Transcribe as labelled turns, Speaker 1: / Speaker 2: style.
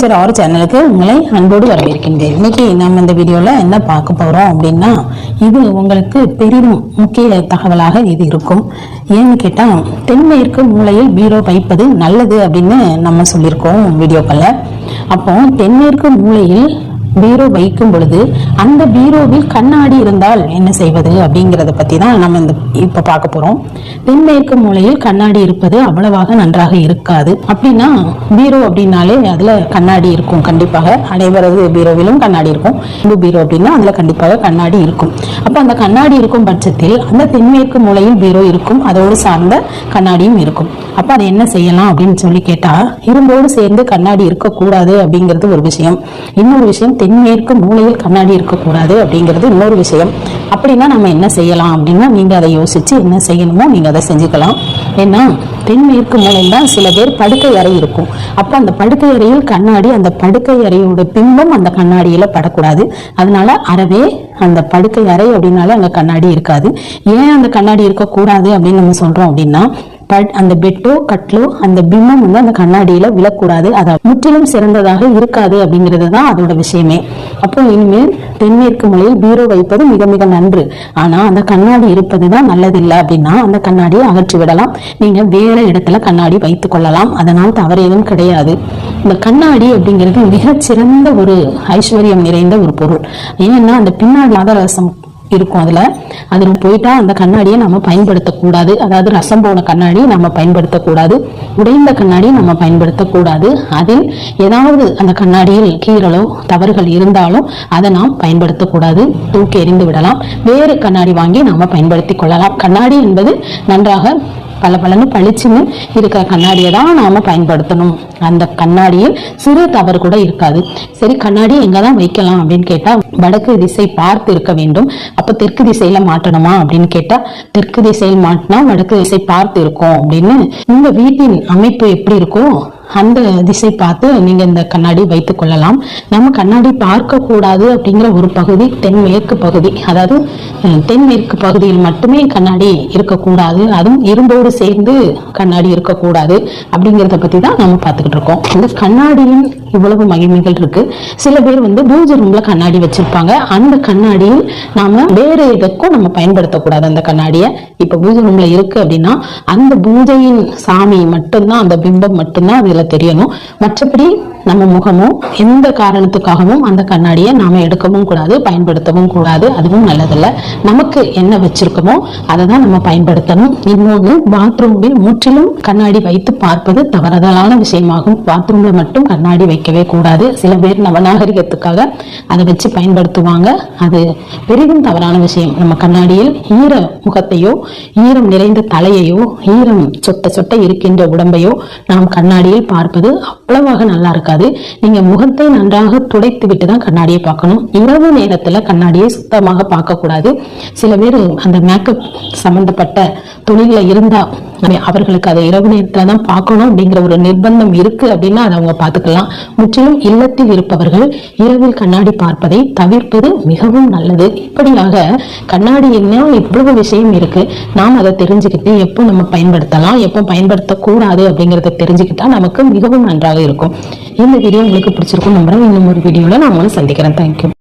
Speaker 1: சரி சேனலுக்கு உங்களை அன்போடு வரவேற்கின்றேன். இன்னைக்கு நம்ம இந்த வீடியோவில் என்ன பார்க்க போகிறோம் அப்படின்னா இது உங்களுக்கு பெரிதும் முக்கிய தகவலாக இது இருக்கும். ஏன்னு கேட்டால் தென்மேற்கு மூலையில் பீரோ வைப்பது நல்லது அப்படின்னு நம்ம சொல்லியிருக்கோம் வீடியோக்களில். அப்போ தென்மேற்கு மூலையில் பீரோ வைக்கும் பொழுது அந்த பீரோவில் கண்ணாடி இருந்தால் என்ன செய்வது அப்படிங்கிறத பற்றி தான் நம்ம இந்த இப்போ பார்க்க போகிறோம் தென்மேற்கு மூலையில் கண்ணாடி இருப்பது அவ்வளவாக நன்றாக இருக்காது. அப்படின்னா பீரோ அப்படின்னாலே அதில் கண்ணாடி இருக்கும் கண்டிப்பாக. அனைவரது பீரோவிலும் கண்ணாடி இருக்கும். இந்து பீரோ அப்படின்னா அதில் கண்டிப்பாக கண்ணாடி இருக்கும். அப்போ அந்த கண்ணாடி இருக்கும் பட்சத்தில் அந்த தென்மேற்கு மூலையில் பீரோ இருக்கும். அதோடு சார்ந்த கண்ணாடியும் இருக்கும். அப்போ அதை என்ன செய்யலாம் அப்படின்னு சொல்லி கேட்டால் இரும்போடு சேர்ந்து கண்ணாடி இருக்கக்கூடாது அப்படிங்கிறது ஒரு விஷயம். இன்னொரு விஷயம் தென்மேற்கு மூலையில் கண்ணாடி இருக்கக்கூடாது அப்படிங்கிறது இன்னொரு விஷயம். அப்படின்னா நம்ம என்ன செய்யலாம் அப்படின்னா நீங்கள் அதை யோசித்து என்ன செய்யணுமோ நீங்கள் அதை செஞ்சுக்கலாம். ஏன்னா தென்மேற்கு மூலையில் தான் சில பேர் படுக்கை அறை இருக்கும். அப்போ அந்த படுக்கை அறையில் கண்ணாடி அந்த படுக்கை அறையோட பிம்பம் அந்த கண்ணாடியில் படக்கூடாது. அதனால அறவே அந்த படுக்கை அறை அப்படின்னாலே அங்கே கண்ணாடி இருக்காது. ஏன் அந்த கண்ணாடி இருக்கக்கூடாது அப்படின்னு நம்ம சொல்கிறோம் அப்படின்னா பட் அந்த பெட்டோ கட்லோ அந்த பிம்பம் வந்து அந்த கண்ணாடியில விழக்கூடாது. அது முற்றிலும் சிறந்ததாக இருக்காது அப்படிங்கிறது தான் அதோட விஷயமே. அப்போ இனிமேல் தென்மேற்கு மூலையில் பீரோ வைப்பது மிக மிக நன்று. ஆனா அந்த கண்ணாடி இருப்பது தான் நல்லதில்லை அப்படின்னா அந்த கண்ணாடியை அகற்றி விடலாம். நீங்க வேற இடத்துல கண்ணாடி வைத்துக் கொள்ளலாம். அதனால் தவறு எதுவும் கிடையாது. இந்த கண்ணாடி அப்படிங்கிறது மிகச்சிறந்த ஒரு ஐஸ்வர்யம் நிறைந்த ஒரு பொருள். ஏன்னா அந்த பின்னாடி மதரசம் இருக்கும் அதில். அதில் போயிட்டால் அந்த கண்ணாடியை நம்ம பயன்படுத்தக்கூடாது. அதாவது ரசம் போன கண்ணாடி நம்ம பயன்படுத்தக்கூடாது. உடைந்த கண்ணாடி நம்ம பயன்படுத்தக்கூடாது. அதில் ஏதாவது அந்த கண்ணாடியில் கீறலோ தவறுகள் இருந்தாலும் அதை நாம் பயன்படுத்தக்கூடாது. தூக்கி எறிந்து விடலாம். வேறு கண்ணாடி வாங்கி நாம் பயன்படுத்தி கொள்ளலாம். கண்ணாடி என்பது நன்றாக பல பலன்னு பளிச்சுன்னு இருக்கிற கண்ணாடியை தான் நாம பயன்படுத்தணும். அந்த கண்ணாடியில் சிறு தவறு கூட இருக்காது. சரி கண்ணாடி எங்கே தான் வைக்கலாம் அப்படின்னு கேட்டா வடக்கு திசை பார்த்து இருக்க வேண்டும். அப்ப தெற்கு திசையில மாட்டணுமா அப்படின்னு கேட்டா தெற்கு திசையில் மாட்டினா வடக்கு திசை பார்த்து இருக்கும் அப்படின்னு. உங்க வீட்டின் அமைப்பு எப்படி இருக்கும் அந்த திசை பார்த்து நீங்க இந்த கண்ணாடி வைத்துக் கொள்ளலாம். நம்ம கண்ணாடி பார்க்கக்கூடாது அப்படிங்கிற ஒரு பகுதி தென்மேற்கு பகுதி. அதாவது தென்மேற்கு பகுதியில் மட்டுமே கண்ணாடி இருக்கக்கூடாது. அதுவும் இரும்போடு சேர்ந்து கண்ணாடி இருக்கக்கூடாது அப்படிங்கிறத பத்தி தான் நம்ம பார்த்துக்கிட்டு இருக்கோம். இந்த கண்ணாடியின் இவ்வளவு மகிமைகள் இருக்கு. சில பேர் வந்து பூஜை ரூம்ல கண்ணாடி வச்சிருப்பாங்க. அந்த கண்ணாடியில் நாம வேற எதற்கும் நம்ம பயன்படுத்தக்கூடாது அந்த கண்ணாடியை. இப்ப பூஜை ரூம்ல இருக்கு அப்படின்னா அந்த பூஜையின் சாமி மட்டும்தான் அந்த பிம்பம் மட்டும்தான் இதில் தெரியணும். மற்றபடி நம்ம முகமோ எந்த காரணத்துக்காகவும் அந்த கண்ணாடியை நாம எடுக்கவும் கூடாது பயன்படுத்தவும் கூடாது. அதுவும் நல்லதில்ல. நமக்கு என்ன வச்சிருக்கோமோ அதை தான் நம்ம பயன்படுத்தணும். இன்னொன்று பாத்ரூமில் முற்றிலும் கண்ணாடி வைத்து பார்ப்பது தவறுதலான விஷயமாகும். பாத்ரூம்ல மட்டும் கண்ணாடி வைக்கவே கூடாது. சில பேர் நவநாகரிகத்துக்காக அதை வச்சு பயன்படுத்துவாங்க. அது பெரிதும் தவறான விஷயம். நம்ம கண்ணாடியில் ஈர முகத்தையோ ஈரம் நிறைந்த தலையையோ ஈரம் சொட்ட சொட்ட இருக்கின்ற உடம்பையோ நாம் கண்ணாடியில் பார்ப்பது அவ்வளவாக நல்லா இருக்காது. நீங்க முகத்தை நன்றாக துடைத்து விட்டு தான் கண்ணாடியை பார்க்கணும். இரவு நேரத்துல கண்ணாடியை சுத்தமாக பார்க்க கூடாது சில பேர் அந்த மேக்கப் சம்பந்தப்பட்ட தொழில இருந்தா அவர்களுக்கு அதை இரவு நேரத்துல தான் பார்க்கணும் அப்படிங்கிற ஒரு நிர்பந்தம் இருக்கு அப்படின்னா அதை அவங்க பார்த்துக்கலாம். முற்றிலும் இல்லத்தில் இருப்பவர்கள் இரவில் கண்ணாடி பார்ப்பதை தவிர்ப்பது மிகவும் நல்லது. இப்படியாக கண்ணாடி என்ன இவ்வளவு விஷயம் இருக்கு. நாம் அதை தெரிஞ்சுக்கிட்டு எப்போ நம்ம பயன்படுத்தலாம் எப்போ பயன்படுத்தக்கூடாது அப்படிங்கிறத தெரிஞ்சுக்கிட்டா நமக்கு மிகவும் நன்றாக இருக்கும். இந்த வீடியோ உங்களுக்கு பிடிச்சிருக்கும் நம்புறேன். இன்னும் ஒரு வீடியோவில் நான் உங்களை சந்திக்கிறேன். தேங்க்யூ